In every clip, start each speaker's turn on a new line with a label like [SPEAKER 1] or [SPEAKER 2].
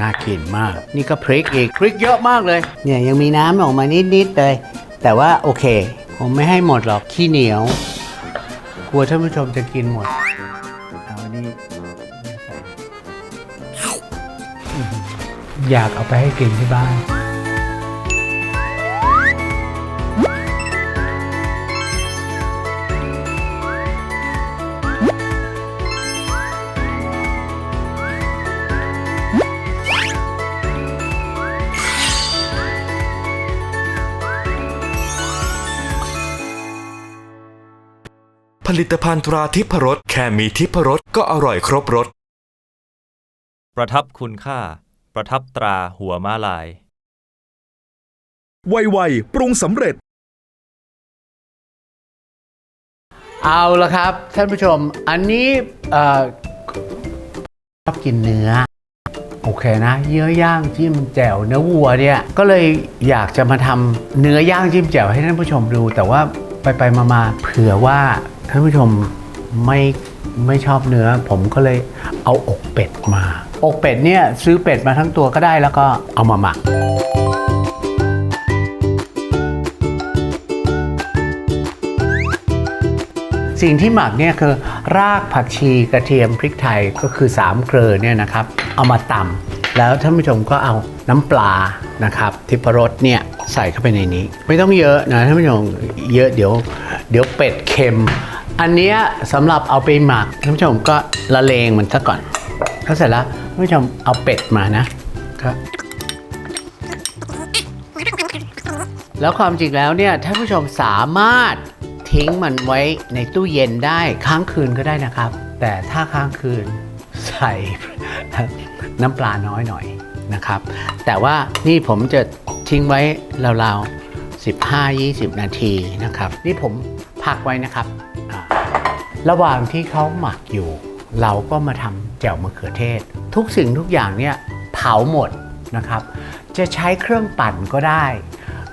[SPEAKER 1] น่ากินมาก นี่ก็พริกอีกพริกเยอะมากเลย เนี่ยยังมีน้ำออกมานิดๆเลย แต่ว่าโอเค ผมไม่ให้หมดหรอกขี้เหนียว กลัวท่านผู้ชมจะกินหมดเอาอันนี้อยากเอาไปให้กินที่บ้าน
[SPEAKER 2] ผลิตภัณฑ์ตราทิพรสแค่มีทิพรสก็อร่อยครบรส
[SPEAKER 3] ประทับคุณค่า ประทับตราหัวม้าลาย
[SPEAKER 4] ไวๆ ปรุงสำเร็จ
[SPEAKER 1] เอาละครับ ท่านผู้ชม อันนี้เอ่อชอบกินเนื้อ โอเคนะ เยื่อย่างจิ้มแจ่วเนื้อวัวเนี่ย ก็เลยอยากจะมาทำเนื้อย่างจิ้มแจ่วให้ท่านผู้ชมดู แต่ว่าไปไปๆมาๆเผื่อว่า ท่านผู้ชมไม่ไม่ชอบเนื้อ ผมก็เลยเอาอกเป็ดมา อกเป็ดเนี่ยซื้อเป็ดมาทั้งตัวก็ได้แล้วก็เอามาหมักสิ่งที่หมักเนี่ยคือรากผักชีกระเทียมพริกไทยก็คือ3เกลือเนี่ยนะครับ เอามาตำแล้วท่านผู้ชมก็เอาน้ำปลานะครับทิพรสเนี่ยใส่เข้าไปในนี้ ไม่ต้องเยอะนะท่านผู้ชมเยอะเดี๋ยว เดี๋ยวเป็ดเค็ม อันเนี้ยสำหรับเอาไปหมักท่านผู้ชมก็ละเลงมันซะก่อนแล้วเสร็จแล้วท่านผู้ชมเอาเป็ดมานะก็แล้วความจริงแล้วเนี่ยท่านผู้ชมสามารถทิ้งมันไว้ในตู้เย็นได้ค้างคืนก็ได้นะครับ แต่ถ้าค้างคืนใส่น้ำปลาน้อยหน่อยนะครับ แต่ว่านี่ผมจะทิ้งไว้ราวๆ15-20 นาทีนะครับ นี่ผมพักไว้นะครับ ระหว่างที่เขาหมักอยู่ เราก็มาทำแจ่วมะเขือเทศ ทุกสิ่งทุกอย่างเนี่ยเผาหมดนะครับ จะใช้เครื่องปั่นก็ได้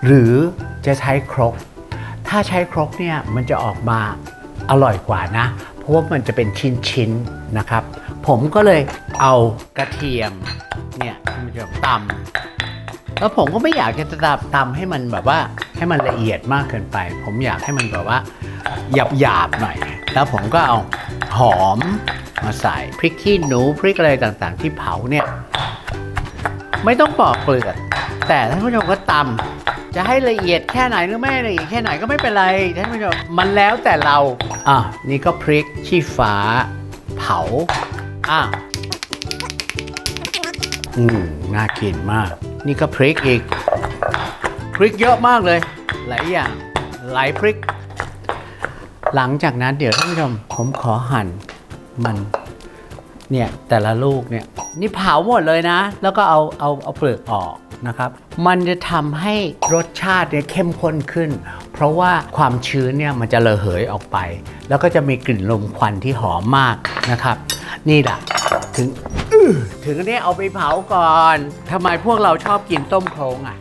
[SPEAKER 1] หรือจะใช้ครก ถ้าใช้ครกเนี่ยมันจะออกมาอร่อยกว่านะ เพราะว่ามันจะเป็นชิ้นๆนะครับ ผมก็เลยเอากระเทียมเนี่ยมันจะตำ แล้วผมก็ไม่อยากจะตำตำให้มันแบบว่าให้มันละเอียดมากเกินไป ผมอยากให้มันแบบว่าหยาบๆหน่อย แล้วผมก็เอาหอมมาใส่พริกขี้หนูพริกอะไรต่างๆ ที่เผาเนี่ย ไม่ต้องปอกเปลือกแต่ท่านผู้ชมก็ตำจะให้ละเอียดแค่ไหนหรือไม่ละเอียดแค่ไหนก็ไม่เป็นไรท่านผู้ชมมันแล้วแต่เราอะนี่ก็พริกชี้ฟ้า เผาอะอืมน่ากินมาก นี่ก็พริกอีก พริกเยอะมากเลย หลายอย่างหลายพริก หลังจากนั้นเดี๋ยวท่านผู้ชมผมขอหั่นมันเนี่ยแต่ละลูกเนี่ยนี่เผาหมดเลยนะ แล้วก็เอาเอาเอาเปลือกออกนะครับ มันจะทำให้รสชาติเนี่ยเข้มข้นขึ้น เพราะว่าความชื้นเนี่ยมันจะระเหยออกไป แล้วก็จะมีกลิ่นลมควันที่หอมมากนะครับ นี่แหละถึง ถึงอันนี้เอาไปเผาก่อนทำไมพวกเราชอบกินต้มโครงอะ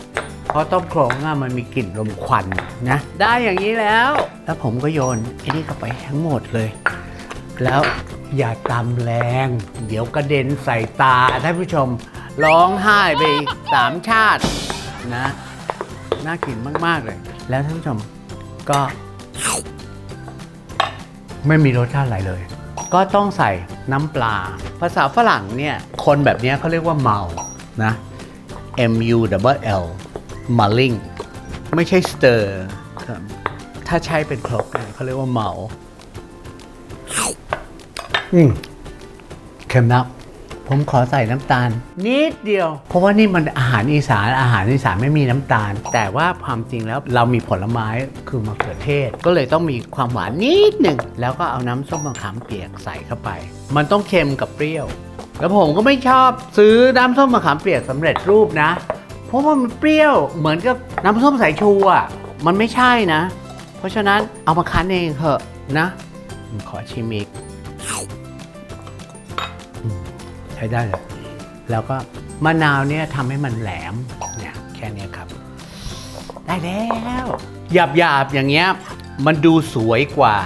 [SPEAKER 1] เพราะต้มโครงอะมันมีกลิ่นลมควันนะ ได้อย่างนี้แล้ว แล้วผมก็โยนไอ้นี่เข้าไปทั้งหมดเลย แล้วอย่าตำแรง เดี๋ยวกระเด็นใส่ตาท่านผู้ชมร้องไห้ไปสามชาตินะ น่ากินมาก ๆ เลย แล้วท่านผู้ชมก็ ไม่มีรสชาติอะไรเลย ก็ต้องใส่น้ำปลา ภาษาฝรั่งเนี่ยคนแบบนี้เขาเรียกว่าเมานะ M U W L mulling ไม่ใช่ stir ครับถ้าใช้เป็นครกเนี่ยเขาเรียกว่าเมาอืมเค็มนัก ผมขอใส่น้ำตาล นิดเดียว เพราะว่านี่มันอาหารอีสานอาหารอีสานไม่มีน้ำตาล แต่ว่าความจริงแล้วเรามีผลไม้คือมะเขือเทศ ก็เลยต้องมีความหวานนิดหนึ่งแล้วก็เอาน้ำส้มมะขามเปียกใส่เข้าไป มันต้องเค็มกับเปรี้ยว แล้วผมก็ไม่ชอบซื้อน้ำส้มมะขามเปียกสำเร็จรูปนะ เพราะว่ามันเปรี้ยวเหมือนกับน้ำส้มสายชูอะมันไม่ใช่นะ เพราะฉะนั้นเอามาคั้นเองเถอะนะผมขอชิมอีก ช้ได้เลย แล้วก็มะนาวเนี่ยทำให้มันแหลมเนี่ยแค่นี้ครับ ได้แล้วหยาบหยาบๆอย่างเงี้ยมันดูสวยกว่า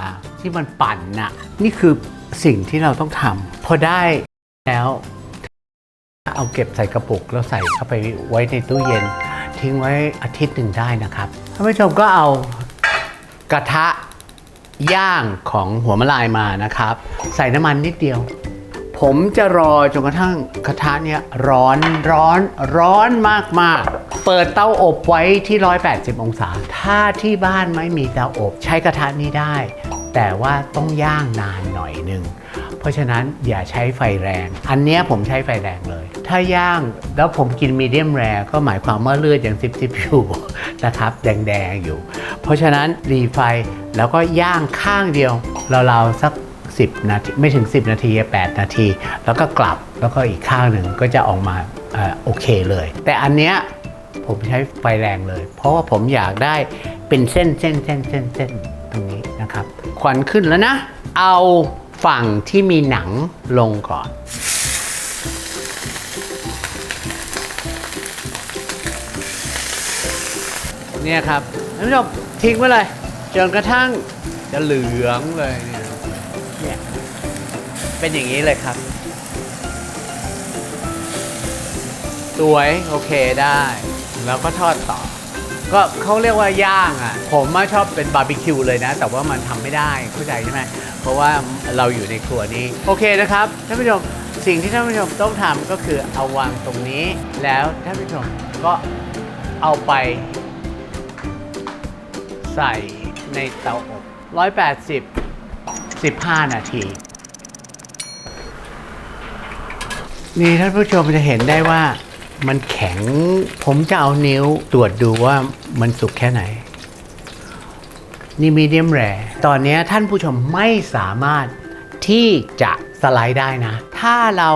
[SPEAKER 1] ที่มันปั่นน่ะนี่คือสิ่งที่เราต้องทำพอได้แล้วเอาเก็บใส่กระปุกแล้วใส่เข้าไปไว้ในตู้เย็น ทิ้งไว้อาทิตย์หนึ่งได้นะครับท่านผู้ชมก็เอากระทะย่างของหัวมะลายมานะครับ ใส่น้ำมันนิดเดียว ผมจะรอจนกระทั่งกระทะเนี่ยร้อนร้อนร้อนมากๆ เปิดเตาอบไว้ที่ 180 องศา ถ้าที่บ้านไม่มีเตาอบใช้กระทะนี้ได้ แต่ว่าต้องย่างนานหน่อยหนึ่งเพราะฉะนั้นอย่าใช้ไฟแรง อันเนี้ยผมใช้ไฟแรงเลย ถ้าย่างแล้วผมกินมีเดียมแรก็หมายความว่าเลือดยังซิบๆอยู่นะครับแดงๆอยู่ เพราะฉะนั้นรีไฟแล้วก็ย่างข้างเดียวราวๆสัก 10 นาทีไม่ถึง 10 นาที 8 นาที แล้วก็กลับแล้วก็อีกข้างหนึ่งก็จะออกมาอโอเคเลย แต่อันเนี้ยผมใช้ไฟแรงเลย เพราะว่าผมอยากได้เป็นเส้นเส้นเส้นเส้นเส้นตรงนี้นะครับควันขึ้นแล้วนะ เอาฝั่งที่มีหนังลงก่อนเนี่ยครับท่านผู้ชมทิ้งไว้เลยจนกระทั่งจะเหลืองเลยเนี่ยเนี่ย เป็นอย่างนี้เลยครับ สวยโอเคได้ แล้วก็ทอดต่อ ก็เขาเรียกว่าย่างอะ ผมมาชอบเป็นบาร์บีคิวเลยนะ แต่ว่ามันทำไม่ได้เข้าใจใช่ไหมเพราะว่าเราอยู่ในครัวนี้ โอเคนะครับท่านผู้ชมสิ่งที่ท่านผู้ชมต้องทำก็คือเอาวางตรงนี้ แล้วท่านผู้ชมก็เอาไป ใส่ในเตาอบ 180 15 นาที นี่ท่านผู้ชมจะเห็นได้ว่ามันแข็ง ผมจะเอานิ้วตรวจดูว่ามันสุกแค่ไหน นี่มีเดียมแรตอนนี้ท่านผู้ชมไม่สามารถที่จะสไลด์ได้นะ ถ้าเรา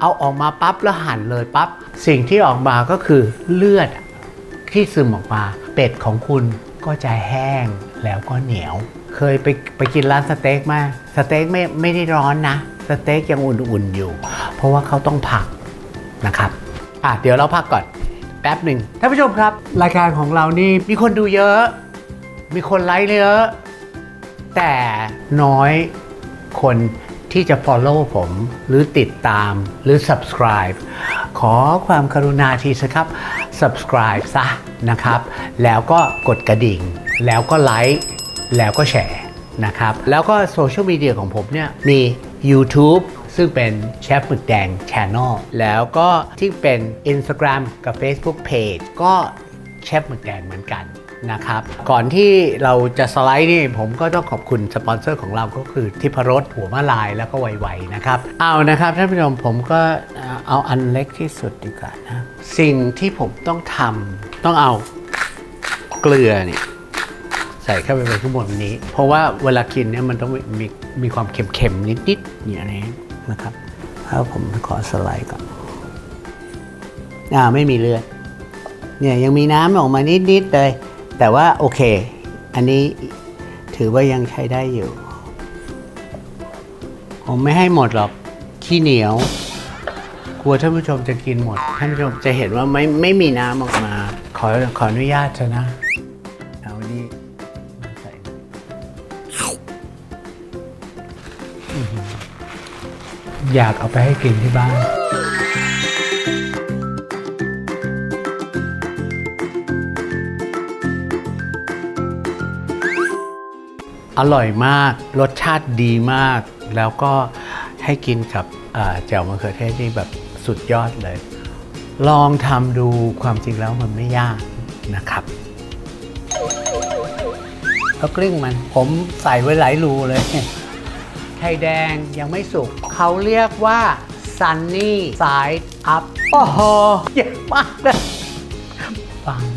[SPEAKER 1] เอาออกมาปั๊บแล้วหั่นเลยปั๊บ สิ่งที่ออกมาก็คือเลือดที่ซึมออกมา เป็ดของคุณก็จะแห้งแล้วก็เหนียว เคยไปไปกินร้านสเต็กมาสเต็กไม่ไม่ได้ร้อนนะ สเต็กยังอุ่นๆอยู่ ราะว่าเขาต้องผักนะครับอะเดี๋ยวเราพักก่อนแป๊บหนึ่งท่านผู้ชมครับ รายการของเรานี่มีคนดูเยอะ มีคนไลค์เยอะ แต่น้อยคนที่จะ follow ผมหรือติดตามหรือ subscribe ขอความกรุณาทีสครับ subscribe ซะนะครับ แล้วก็กดกระดิ่ง แล้วก็ไลค์แล้วก็แชร์นะครับ แล้วก็โซเชียลมีเดียของผมเนี่ยมี YouTube ซึ่งเป็นเชฟหมึกแดง Channel แล้วก็ที่เป็น Instagram กับ Facebook Page ก็เชฟหมึกแดงเหมือนกันนะครับ ก่อนที่เราจะสไลด์นี่ผมก็ต้องขอบคุณสปอนเซอร์ของเราก็คือทิพรสหัวมะลายแล้วก็ไวๆนะครับ เอานะครับท่านผู้ชมผมก็เอาอันเล็กที่สุดดีกว่านะ สิ่งที่ผมต้องทำต้องเอาเกลือนี่ใส่เข้าไปในข้างบนนี้ เพราะว่าเวลากินเนี่ยมันต้องมีมีมีความเค็มๆนิดๆอย่างนี้ นะครับแล้วผมขอสไลด์ก่อนอ่าไม่มีเลือดเนี่ยยังมีน้ำออกมานิด ๆ เลย แต่ว่าโอเค อันนี้ถือว่ายังใช้ได้อยู่ ผมไม่ให้หมดหรอก ขี้เหนียว กลัวท่านผู้ชมจะกินหมด ท่านผู้ชมจะเห็นว่าไม่ไม่มีน้ำออกมา ขอขออนุญาตเถอะนะ อยากเอาไปให้กินที่บ้านอร่อยมาก รสชาติดีมาก แล้วก็ให้กินกับแจ่วมะเขือเทศนี่แบบสุดยอดเลย ลองทำดูความจริงแล้วมันไม่ยากนะครับแล้วกลิ้งมัน ผมใส่ไว้หลายรูเลย ข่แดงยังไม่สุก เขาเรียกว่า Sunny Side Up โอ้โหเยอะมากเลยฟัง